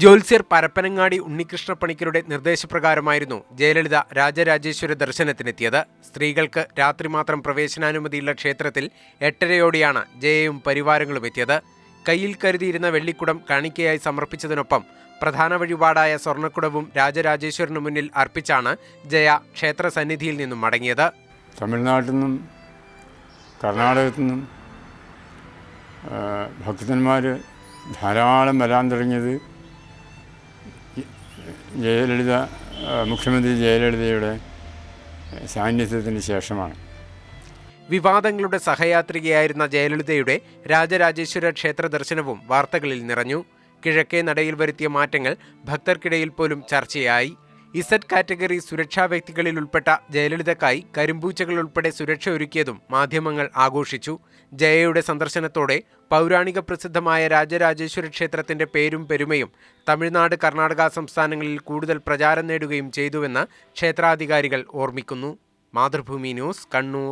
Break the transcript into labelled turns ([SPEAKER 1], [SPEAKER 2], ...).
[SPEAKER 1] ജ്യോത്സ്യർ പരപ്പനങ്ങാടി ഉണ്ണികൃഷ്ണ പണിക്കരുടെ നിർദ്ദേശപ്രകാരമായിരുന്നു ജയലളിത രാജരാജേശ്വര ദർശനത്തിനെത്തിയത്. സ്ത്രീകൾക്ക് രാത്രി മാത്രം പ്രവേശനാനുമതിയുള്ള ക്ഷേത്രത്തിൽ എട്ടരയോടെയാണ് ജയയും പരിവാരങ്ങളും എത്തിയത്. കയ്യിൽ കരുതിയിരുന്ന വെള്ളിക്കുടം കാണിക്കയായി സമർപ്പിച്ചതിനൊപ്പം പ്രധാന വഴിപാടായ സ്വർണക്കുടവും രാജരാജേശ്വരനു മുന്നിൽ അർപ്പിച്ചാണ് ജയ ക്ഷേത്ര സന്നിധിയിൽ നിന്നും മടങ്ങിയത്.
[SPEAKER 2] തമിഴ്നാട്ടിൽ നിന്നും കർണാടകത്തിൽ നിന്നും ഭക്തന്മാർ ധാരാളം വരാൻ തുടങ്ങിയത് ജയലളിത മുഖ്യമന്ത്രി ജയലളിതയുടെ സാന്നിധ്യത്തിന് ശേഷമാണ്.
[SPEAKER 1] വിവാദങ്ങളുടെ സഹയാത്രികയായിരുന്ന ജയലളിതയുടെ രാജരാജേശ്വര ക്ഷേത്ര ദർശനവും വാർത്തകളിൽ നിറഞ്ഞു. കിഴക്കേ നടയിൽ വരുത്തിയ മാറ്റങ്ങൾ ഭക്തർക്കിടയിൽ പോലും ചർച്ചയായി. ഇസഡ് കാറ്റഗറി സുരക്ഷാ വ്യക്തികളിൽ ഉൾപ്പെട്ട ജയലളിതക്കായി കരിമ്പൂച്ചകൾ ഉൾപ്പെടെ സുരക്ഷ ഒരുക്കിയതും മാധ്യമങ്ങൾ ആഘോഷിച്ചു. ജയയുടെ സന്ദർശനത്തോടെ പൗരാണിക പ്രസിദ്ധമായ രാജരാജേശ്വര ക്ഷേത്രത്തിന്റെ പേരും പെരുമയും തമിഴ്നാട് കർണാടക സംസ്ഥാനങ്ങളിൽ കൂടുതൽ പ്രചാരം നേടുകയും ചെയ്തുവെന്ന് ക്ഷേത്രാധികാരികൾ ഓർമ്മിക്കുന്നു. മാതൃഭൂമി ന്യൂസ് കണ്ണൂർ.